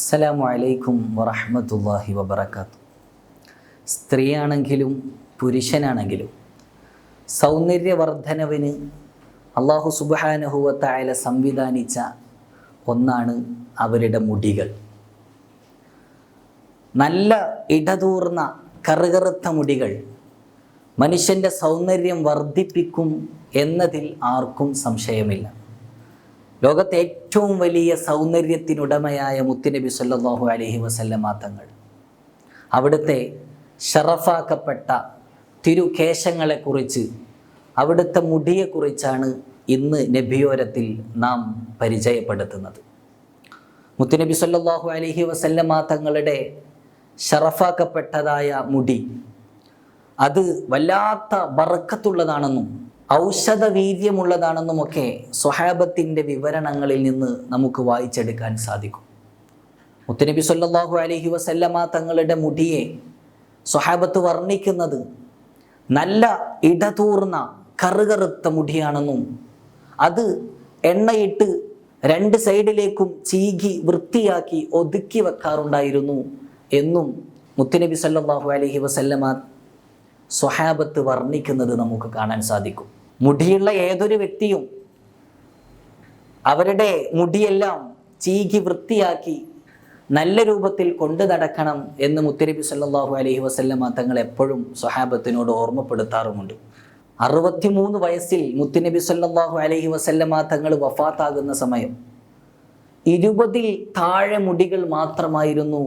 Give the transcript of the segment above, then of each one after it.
അസ്സലാമു അലൈക്കും വറഹ്മത്തുള്ളാഹി വബർക്കാത്തു സ്ത്രീയാണെങ്കിലും പുരുഷനാണെങ്കിലും സൗന്ദര്യവർദ്ധനവിന് അള്ളാഹു സുബാനഹുവത്തായ സംവിധാനിച്ച ഒന്നാണ് അവരുടെ മുടികൾ. നല്ല ഇടതൂർന്ന കറുകറുത്ത മുടികൾ മനുഷ്യന്റെ സൗന്ദര്യം വർദ്ധിപ്പിക്കും എന്നതിൽ ആർക്കും സംശയമില്ല. ലോകത്തെ ഏറ്റവും വലിയ സൗന്ദര്യത്തിനുടമയായ മുത്തുനബി സല്ലാഹു അലഹി വസല്ലമ തങ്ങൾ. അവിടുത്തെ ഷറഫാക്കപ്പെട്ട തിരുകേശങ്ങളെക്കുറിച്ച് അവിടുത്തെ മുടിയെക്കുറിച്ചാണ് ഇന്ന് നബിയോരത്തിൽ നാം പരിചയപ്പെടുത്തുന്നത്. മുത്തുനബി സല്ലാഹു അലഹി വസല്ലമ തങ്ങളുടെ ഷറഫാക്കപ്പെട്ടതായ മുടി അത് വല്ലാത്ത ബറക്കത്തുള്ളതാണെന്നും ഔഷധ വീര്യമുള്ളതാണെന്നുമൊക്കെ സ്വഹാബത്തിന്റെ വിവരണങ്ങളിൽ നിന്ന് നമുക്ക് വായിച്ചെടുക്കാൻ സാധിക്കും. മുത്തനബി സല്ലാഹു അലഹി വസല്ലമ തങ്ങളുടെ മുടിയെ സ്വഹാബത്ത് വർണിക്കുന്നത് നല്ല ഇടതൂർന്ന കറുകറുത്ത മുടിയാണെന്നും അത് എണ്ണയിട്ട് രണ്ട് സൈഡിലേക്കും ചീകി വൃത്തിയാക്കി ഒതുക്കി വെക്കാറുണ്ടായിരുന്നു എന്നും മുത്തനബി സല്ലാഹു അലഹി വസല്ലമ സ്വഹാബത്ത് വർണിക്കുന്നത് നമുക്ക് കാണാൻ സാധിക്കും. മുടിയുള്ള ഏതൊരു വ്യക്തിയും അവരുടെ മുടിയെല്ലാം ചീകി വൃത്തിയാക്കി നല്ല രൂപത്തിൽ കൊണ്ടു നടക്കണം എന്ന് മുത്തരബി സല്ലാഹു അലഹി വസല്ലമ തങ്ങൾ എപ്പോഴും സ്വഹാബത്തിനോട് ഓർമ്മപ്പെടുത്താറുമുണ്ട്. അറുപത്തിമൂന്ന് വയസ്സിൽ മുത്തുനബി സല്ലാഹു അലഹി വസല്ലമ തങ്ങൾ വഫാത്താകുന്ന സമയം ഇരുപതിൽ താഴെ മുടികൾ മാത്രമായിരുന്നു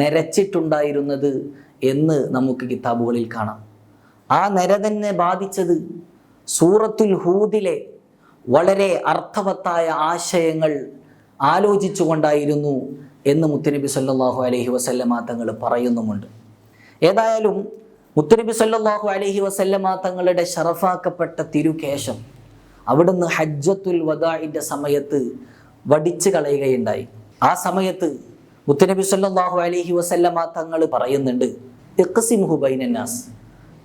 നിരച്ചിട്ടുണ്ടായിരുന്നത് എന്ന് നമുക്ക് കിതാബുകളിൽ കാണാം. ആ നിര തന്നെ ബാധിച്ചത് സൂറത്തുൽ ഹൂദിലെ വളരെ അർത്ഥവത്തായ ആശയങ്ങൾ ആലോചിച്ചുകൊണ്ടായിരുന്നു എന്ന് മുത്തുനബി സല്ലാഹു അലഹി വസല്ലമ തങ്ങൾ പറയുന്നുമുണ്ട്. ഏതായാലും മുത്തുനബി സല്ലാഹു അലഹി വസല്ലമ തങ്ങളുടെ ഷറഫാക്കപ്പെട്ട തിരുകേശം അവിടുന്ന് ഹജ്ജത്തുൽ വദാഇന്റെ സമയത്ത് വടിച്ചു കളയുകയുണ്ടായി. ആ സമയത്ത് മുത്തുനബി സല്ലാഹു അലഹി വസല്ലമ തങ്ങൾ പറയുന്നുണ്ട്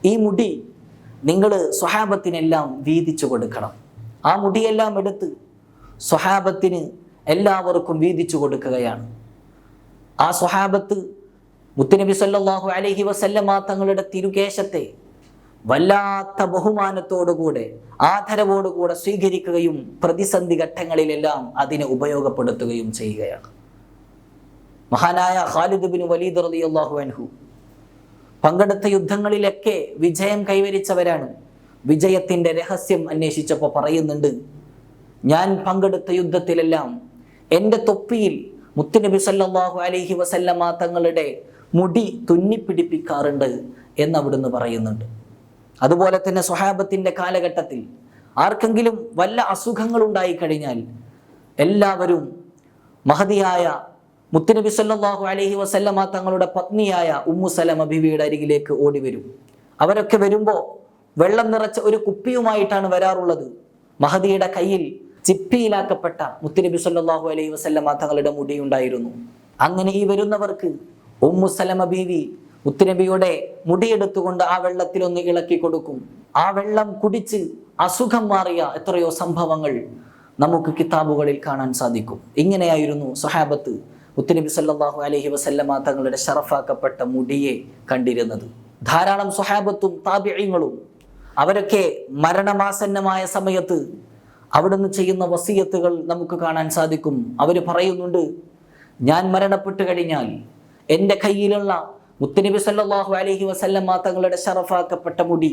ഈ മുടി നിങ്ങൾ സ്വഹാബത്തിനെല്ലാം വീതിച്ചു കൊടുക്കണം. ആ മുടിയെല്ലാം എടുത്ത് സ്വഹാബത്തിന് എല്ലാവർക്കും വീതിച്ചു കൊടുക്കുകയാണ്. ആ സ്വഹാബത്ത് മുത്തുനബി സല്ലാഹു അലഹി വസല്ലമ തങ്ങളുടെ തിരുകേശത്തെ വല്ലാത്ത ബഹുമാനത്തോടുകൂടെ ആദരവോടുകൂടെ സ്വീകരിക്കുകയും പ്രതിസന്ധി ഘട്ടങ്ങളിലെല്ലാം അതിനെ ഉപയോഗപ്പെടുത്തുകയും ചെയ്യുകയാണ്. മഹാനായ ഖാലിദ് ബിൻ വലീദ് റളിയല്ലാഹു അൻഹു പങ്കെടുത്ത യുദ്ധങ്ങളിലൊക്കെ വിജയം കൈവരിച്ചവരാണ്. വിജയത്തിന്റെ രഹസ്യം അന്വേഷിച്ചപ്പോൾ പറയുന്നുണ്ട് ഞാൻ പങ്കെടുത്ത യുദ്ധത്തിലെല്ലാം എന്റെ തൊപ്പിയിൽ മുത്തുനബി സല്ലാഹു അലൈഹി വസല്ലമ തങ്ങളുടെ മുടി തുന്നിപ്പിടിപ്പിക്കാറുണ്ട് എന്ന് അവിടുന്ന് പറയുന്നുണ്ട്. അതുപോലെ തന്നെ സ്വഹാബത്തിന്റെ കാലഘട്ടത്തിൽ ആർക്കെങ്കിലും വല്ല അസുഖങ്ങൾ ഉണ്ടായിക്കഴിഞ്ഞാൽ എല്ലാവരും മഹതിയായ മുത്തുനബി സല്ലാഹു അലഹി വസല്ലമ തങ്ങളുടെ പത്നിയായ ഉമ്മു സലമ ബിവിയുടെ അരികിലേക്ക് ഓടി വരും. അവരൊക്കെ വരുമ്പോൾ വെള്ളം നിറച്ച ഒരു കുപ്പിയുമായിട്ടാണ് വരാറുള്ളത്. മഹദിയുടെ കയ്യിൽ ചിപ്പിയിലാക്കപ്പെട്ട മുത്തുനബി സല്ലാഹു അലൈഹി വസല്ലമ തങ്ങളുടെ മുടിയുണ്ടായിരുന്നു അങ്ങനെ ഈ വരുന്നവർക്ക് ഉമ്മു സലമ ബീവി മുത്തുനബിയുടെ മുടിയെടുത്തുകൊണ്ട് ആ വെള്ളത്തിൽ ഒന്ന് ഇളക്കി കൊടുക്കും. ആ വെള്ളം കുടിച്ച് അസുഖം മാറിയ എത്രയോ സംഭവങ്ങൾ നമുക്ക് കിതാബുകളിൽ കാണാൻ സാധിക്കും. ഇങ്ങനെയായിരുന്നു സ്വഹാബത്ത് മുത്തുനബി സല്ലാഹു അലഹി വസല്ലമ തങ്ങളുടെ ഷറഫാക്കപ്പെട്ട മുടിയെ കണ്ടിരുന്നത്. ധാരാളം സ്വഹാബത്തും താപിഴങ്ങളും അവരൊക്കെ മരണമാസന്നമായ സമയത്ത് അവിടുന്ന് ചെയ്യുന്ന വസീയത്തുകൾ നമുക്ക് കാണാൻ സാധിക്കും. അവർ പറയുന്നുണ്ട് ഞാൻ മരണപ്പെട്ടു കഴിഞ്ഞാൽ എന്റെ കയ്യിലുള്ള മുത്തുനബി സല്ലാഹു അലഹി വസല്ലമ തങ്ങളുടെ ഷറഫാക്കപ്പെട്ട മുടി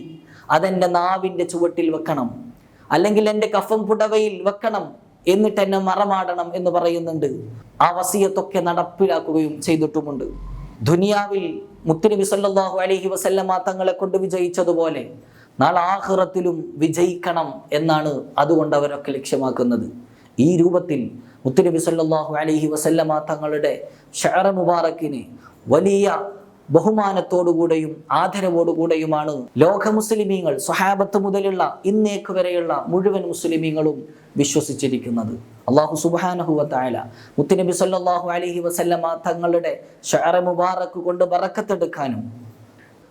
അതെന്റെ നാവിന്റെ ചുവട്ടിൽ വെക്കണം. അല്ലെങ്കിൽ എന്റെ കഫം പുടവയിൽ വെക്കണം. എന്നിട്ട് എന്നെ മറമാടണം എന്ന് പറയുന്നുണ്ട്. ആ വസീയത്തൊക്കെ നടപ്പിലാക്കുകയും ചെയ്തിട്ടുമുണ്ട്. ദുനിയാവിൽ മുത്തുനബി സല്ലല്ലാഹു അലഹി വസല്ലമ തങ്ങളെ കൊണ്ട് വിജയിച്ചതുപോലെ നാളെ ആഹ്റത്തിലും വിജയിക്കണം എന്നാണ് അതുകൊണ്ട് അവരൊക്കെ ലക്ഷ്യമാക്കുന്നത്. ഈ രൂപത്തിൽ മുത്തുനബി സല്ലാഹു അലഹി വസല്ലമ തങ്ങളുടെ ഷഹറ മുബാറക്കിനെ വലിയ ബഹുമാനത്തോടുകൂടെയും ആദരവോടുകൂടെയുമാണ് ലോക മുസ്ലിമീങ്ങൾ സ്വഹാബത്ത് മുതലുള്ള ഇന്നേക്ക് വരെയുള്ള മുഴുവൻ മുസ്ലിമീങ്ങളും വിശ്വസിച്ചിരിക്കുന്നത്. അള്ളാഹു സുബാനഹുവത്തായ മുത്തുനബി സല്ലാഹു അലഹി വസല്ലമ തങ്ങളുടെ ഷാറ മുബാറക്ക് കൊണ്ട് വറക്കത്തെടുക്കാനും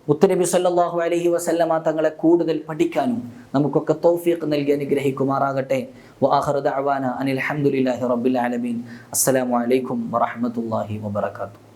മുത്തുനബി സല്ലാഹു അലഹി വസല്ലമ തങ്ങളെ കൂടുതൽ പഠിക്കാനും നമുക്കൊക്കെ തൗഫീഖ് നൽകി അനുഗ്രഹിക്കുമാറാകട്ടെ. വാഹറുദ് അവാന അനിൽ ഹംദുലില്ലാഹി റബ്ബിൽ ആലമീൻ. അസ്സലാമു അലൈക്കും വറഹ്മത്തുള്ളാഹി വബറകാതുഹു.